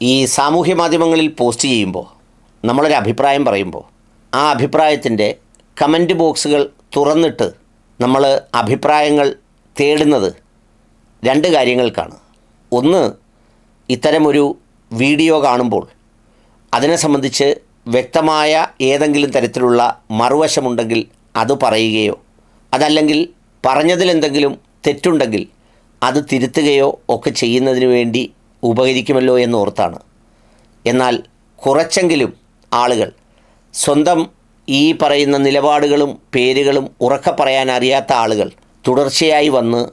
ഈ സാമൂഹ്യ മാധ്യമങ്ങളിൽ പോസ്റ്റ് ചെയ്യുമ്പോൾ നമ്മളൊരു അഭിപ്രായം പറയുമ്പോൾ ആ അഭിപ്രായത്തിന്റെ കമന്റ് ബോക്സുകൾ തുറന്നിട്ട് നമ്മൾ അഭിപ്രായങ്ങൾ തേടുന്നത് രണ്ട് കാര്യങ്ങൾക്കാണ്. ഒന്ന് ഇത്തരമൊരു വീഡിയോ കാണുമ്പോൾ അതിനെ സംബന്ധിച്ച് വ്യക്തമായ ഏതെങ്കിലും തരത്തിലുള്ള മറുവശമുണ്ടെങ്കിൽ അത് പറയുകയോ അതല്ലെങ്കിൽ പറഞ്ഞതിലെന്തെങ്കിലും തെറ്റുണ്ടെങ്കിൽ അത് തിരുത്തുകയോ ഒക്കെ ചെയ്യുന്നതിന് വേണ്ടി ഉപകരിക്കുമല്ലോ എന്നോർത്താണ്. എന്നാൽ കുറച്ചെങ്കിലും ആളുകൾ സ്വന്തം ഈ പറയുന്ന നിലപാടുകളും പേരുകളും ഉറക്ക പറയാൻ അറിയാത്ത ആളുകൾ തുടർച്ചയായി വന്ന്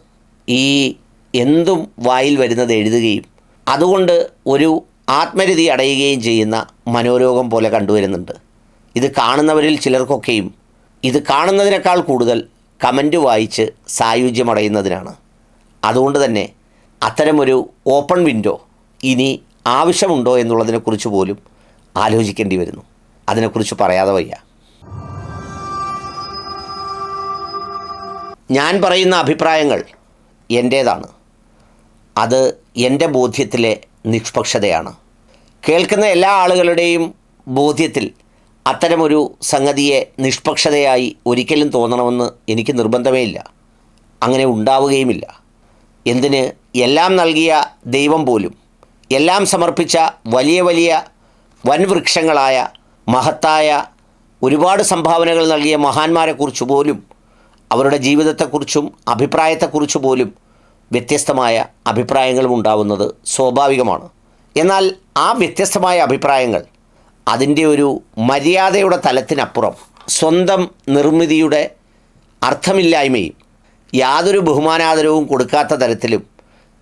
ഈ എന്തും വായിൽ വരുന്നത് എഴുതുകയും അതുകൊണ്ട് ഒരു ആത്മരതി അടയുകയും ചെയ്യുന്ന മനോരോഗം പോലെ കണ്ടുവരുന്നുണ്ട്. ഇത് കാണുന്നവരിൽ ചിലർക്കൊക്കെയും ഇത് കാണുന്നതിനേക്കാൾ കൂടുതൽ കമന്റ് വായിച്ച് സായുജ്യമടയുന്നതിനാണ്. അതുകൊണ്ട് തന്നെ അത്തരമൊരു ഓപ്പൺ വിൻഡോ ഇനി ആവശ്യമുണ്ടോ എന്നുള്ളതിനെക്കുറിച്ച് പോലും ആലോചിക്കേണ്ടി വരുന്നു. അതിനെക്കുറിച്ച് പറയാതെ വയ്യ. ഞാൻ പറയുന്ന അഭിപ്രായങ്ങൾ എന്റേതാണ് അത് എന്റെ ബോധ്യത്തിലെ നിഷ്പക്ഷതയാണ്. കേൾക്കുന്ന എല്ലാ ആളുകളുടെയും ബോധ്യത്തിൽ അത്തരമൊരു സംഗതിയെ നിഷ്പക്ഷതയായി ഒരിക്കലും തോന്നണമെന്ന് എനിക്ക് നിർബന്ധമേ ഇല്ല അങ്ങനെ ഉണ്ടാവുകയുമില്ല. എന്തിന് എല്ലാം നൽകിയ ദൈവം പോലും എല്ലാം സമർപ്പിച്ച വലിയ വലിയ വൻവൃക്ഷങ്ങളായ മഹത്തായ ഒരുപാട് സംഭാവനകൾ നൽകിയ മഹാന്മാരെക്കുറിച്ച് പോലും അവരുടെ ജീവിതത്തെക്കുറിച്ചും അഭിപ്രായത്തെക്കുറിച്ച് പോലും വ്യത്യസ്തമായ അഭിപ്രായങ്ങളും ഉണ്ടാവുന്നത് സ്വാഭാവികമാണ്. എന്നാൽ ആ വ്യത്യസ്തമായ അഭിപ്രായങ്ങൾ അതിന്റെ ഒരു മര്യാദയുടെ തലത്തിനപ്പുറം സ്വന്തം നിർമ്മിതിയുടെ അർത്ഥമില്ലായ്മയും യാതൊരു ബഹുമാനാദരവും കൊടുക്കാത്ത തരത്തിലും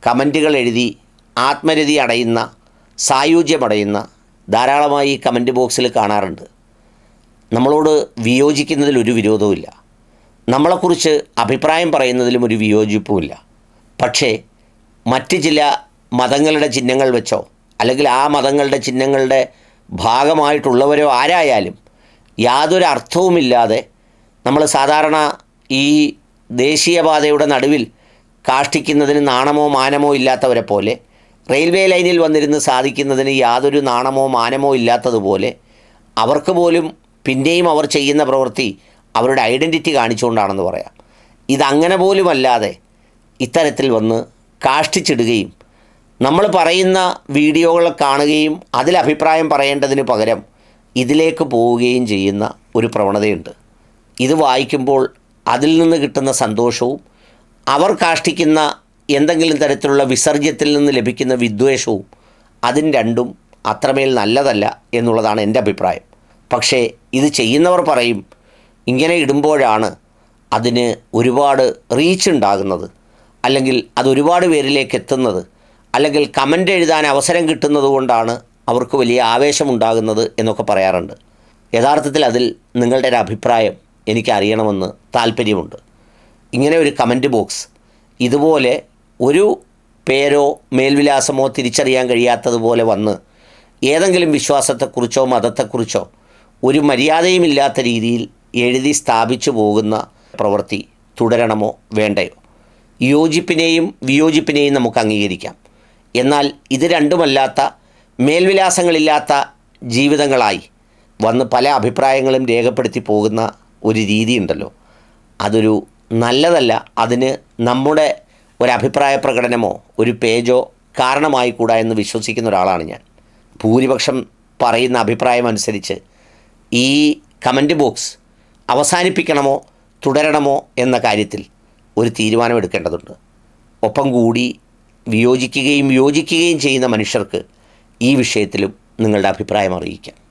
കമന്റുകൾ എഴുതി ആത്മരതി അടയുന്ന സായുജ്യമടയുന്ന ധാരാളമായി കമന്റ് ബോക്സിൽ കാണാറുണ്ട്. നമ്മളോട് വിയോജിക്കുന്നതിൽ ഒരു വിരോധവുമില്ല. നമ്മളെക്കുറിച്ച് അഭിപ്രായം പറയുന്നതിലും ഒരു വിയോജിപ്പുമില്ല. പക്ഷേ മറ്റ് ചില മതങ്ങളുടെ ചിഹ്നങ്ങൾ വെച്ചോ അല്ലെങ്കിൽ ആ മതങ്ങളുടെ ചിഹ്നങ്ങളുടെ ഭാഗമായിട്ടുള്ളവരോ ആരായാലും യാതൊരു അർത്ഥവുമില്ലാതെ നമ്മൾ സാധാരണ ഈ ദേശീയപാതയുടെ നടുവിൽ കാഷ്ടിക്കുന്നതിന് നാണമോ മാനമോ ഇല്ലാത്തവരെ പോലെ റെയിൽവേ ലൈനിൽ വന്നിരുന്ന് സാധിക്കുന്നതിന് യാതൊരു നാണമോ മാനമോ ഇല്ലാത്തതുപോലെ അവർക്ക് പോലും പിന്നെയും അവർ ചെയ്യുന്ന പ്രവൃത്തി അവരുടെ ഐഡന്റിറ്റി കാണിച്ചുകൊണ്ടാണെന്ന് പറയാം. ഇതങ്ങനെ പോലുമല്ലാതെ ഇത്തരത്തിൽ വന്ന് കാഷ്ടിച്ചിടുകയും നമ്മൾ പറയുന്ന വീഡിയോകൾ കാണുകയും അതിൽ അഭിപ്രായം പറയേണ്ടതിന് പകരം ഇതിലേക്ക് പോവുകയും ചെയ്യുന്ന ഒരു പ്രവണതയുണ്ട്. ഇത് വായിക്കുമ്പോൾ അതിൽ നിന്ന് കിട്ടുന്ന സന്തോഷവും അവർ കാഷ്ടിക്കുന്ന എന്തെങ്കിലും തരത്തിലുള്ള വിസർജ്യത്തിൽ നിന്ന് ലഭിക്കുന്ന വിദ്വേഷവും അതിന് രണ്ടും അത്രമേൽ നല്ലതല്ല എന്നുള്ളതാണ് എന്റെ അഭിപ്രായം. പക്ഷേ ഇത് ചെയ്യുന്നവർ പറയും ഇങ്ങനെ ഇടുമ്പോഴാണ് അതിന് ഒരുപാട് റീച്ച് ഉണ്ടാകുന്നത്. അല്ലെങ്കിൽ അത് ഒരുപാട് പേരിലേക്ക് എത്തുന്നത്. അല്ലെങ്കിൽ കമന്റ് എഴുതാൻ അവസരം കിട്ടുന്നത് കൊണ്ടാണ് അവർക്ക് വലിയ ആവേശമുണ്ടാകുന്നത് എന്നൊക്കെ പറയാറുണ്ട്. യഥാർത്ഥത്തിൽ അതിൽ നിങ്ങളുടെ ഒരു അഭിപ്രായം എനിക്കറിയണമെന്ന് താല്പര്യമുണ്ട്. ഇങ്ങനെ ഒരു കമന്റ് ബോക്സ് ഇതുപോലെ ഒരു പേരോ മേൽവിലാസമോ തിരിച്ചറിയാൻ കഴിയാത്തതുപോലെ വന്ന് ഏതെങ്കിലും വിശ്വാസത്തെക്കുറിച്ചോ മതത്തെക്കുറിച്ചോ ഒരു മര്യാദയുമില്ലാത്ത രീതിയിൽ എഴുതി സ്ഥാപിച്ചു പോകുന്ന പ്രവൃത്തി തുടരണമോ വേണ്ടയോ? യോജിപ്പിനെയും വിയോജിപ്പിനെയും നമുക്ക് അംഗീകരിക്കാം. എന്നാൽ ഇത് രണ്ടുമല്ലാത്ത മേൽവിലാസങ്ങളില്ലാത്ത ജീവിതങ്ങളായി വന്ന് പല അഭിപ്രായങ്ങളും രേഖപ്പെടുത്തി പോകുന്ന ഒരു രീതിയുണ്ടല്ലോ. അതൊരു നല്ലതല്ല. അതിന് നമ്മുടെ ഒരഭിപ്രായ പ്രകടനമോ ഒരു പേജോ കാരണമായി കൂടാ എന്ന് വിശ്വസിക്കുന്ന ഒരാളാണ് ഞാൻ. ഭൂരിപക്ഷം പറയുന്ന അഭിപ്രായം അനുസരിച്ച് ഈ കമന്റ് ബോക്സ് അവസാനിപ്പിക്കണമോ തുടരണമോ എന്ന കാര്യത്തിൽ ഒരു തീരുമാനമെടുക്കേണ്ടതുണ്ട് ഒപ്പം കൂടി വിയോജിക്കുകയും യോജിക്കുകയും ചെയ്യുന്ന മനുഷ്യർക്ക് ഈ വിഷയത്തിലും നിങ്ങളുടെ അഭിപ്രായം അറിയിക്കാം.